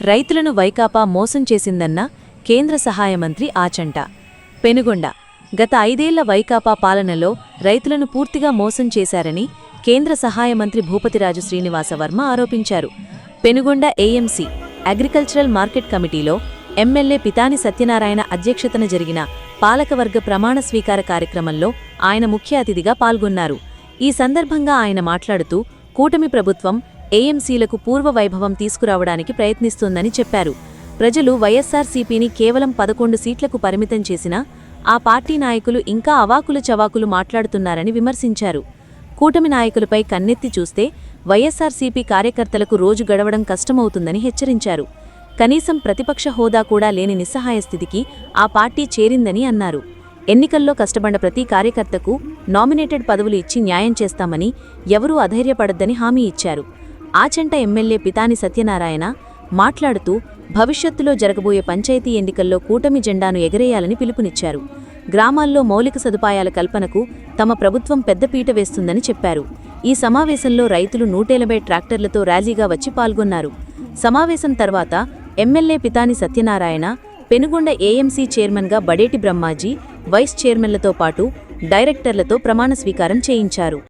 రైతులను వైకాపా మోసం చేసిందన్న కేంద్ర సహాయ మంత్రి ఆచంట. పెనుగొండ. గత ఐదేళ్ళ వైకాపా పాలనలో రైతులను పూర్తిగా మోసం చేశారని కేంద్ర సహాయ మంత్రి భూపతిరాజు శ్రీనివాసవర్మ ఆరోపించారు. పెనుగొండ ఏఎంసీ అగ్రికల్చరల్ మార్కెట్ కమిటీలో ఎమ్మెల్యే పితాని సత్యనారాయణ అధ్యక్షతన జరిగిన పాలకవర్గ ప్రమాణ స్వీకార కార్యక్రమంలో ఆయన ముఖ్య అతిథిగా పాల్గొన్నారు. ఈ సందర్భంగా ఆయన మాట్లాడుతూ కూటమి ప్రభుత్వం ఏఎంసీలకు పూర్వ వైభవం తీసుకురావడానికి ప్రయత్నిస్తోందని చెప్పారు. ప్రజలు వైఎస్సార్సీపీని కేవలం పదకొండు సీట్లకు పరిమితం చేసినా ఆ పార్టీ నాయకులు ఇంకా అవాకులు చవాకులు మాట్లాడుతున్నారని విమర్శించారు. కూటమి నాయకులపై కన్నెత్తి చూస్తే వైఎస్సార్సీపీ కార్యకర్తలకు రోజు గడవడం కష్టమవుతుందని హెచ్చరించారు. కనీసం ప్రతిపక్ష హోదా కూడా లేని నిస్సహాయ స్థితికి ఆ పార్టీ చేరిందని అన్నారు. ఎన్నికల్లో కష్టపడ్డ ప్రతి కార్యకర్తకు నామినేటెడ్ పదవులు ఇచ్చి న్యాయం చేస్తామని ఎవరూ అధైర్యపడద్దని హామీ ఇచ్చారు. ఆచంట ఎమ్మెల్యే పితాని సత్యనారాయణ మాట్లాడుతూ భవిష్యత్తులో జరగబోయే పంచాయతీ ఎన్నికల్లో కూటమి జెండాను ఎగరేయాలని పిలుపునిచ్చారు. గ్రామాల్లో మౌలిక సదుపాయాల కల్పనకు తమ ప్రభుత్వం పెద్దపీట వేస్తుందని చెప్పారు. ఈ సమావేశంలో రైతులు నూటెనభై ట్రాక్టర్లతో ర్యాలీగా వచ్చి పాల్గొన్నారు. సమావేశం తర్వాత ఎమ్మెల్యే పితాని సత్యనారాయణ పెనుగొండ ఏఎంసీ చైర్మన్గా బడేటి బ్రహ్మాజీ వైస్ చైర్మన్లతో పాటు డైరెక్టర్లతో ప్రమాణ స్వీకారం చేయించారు.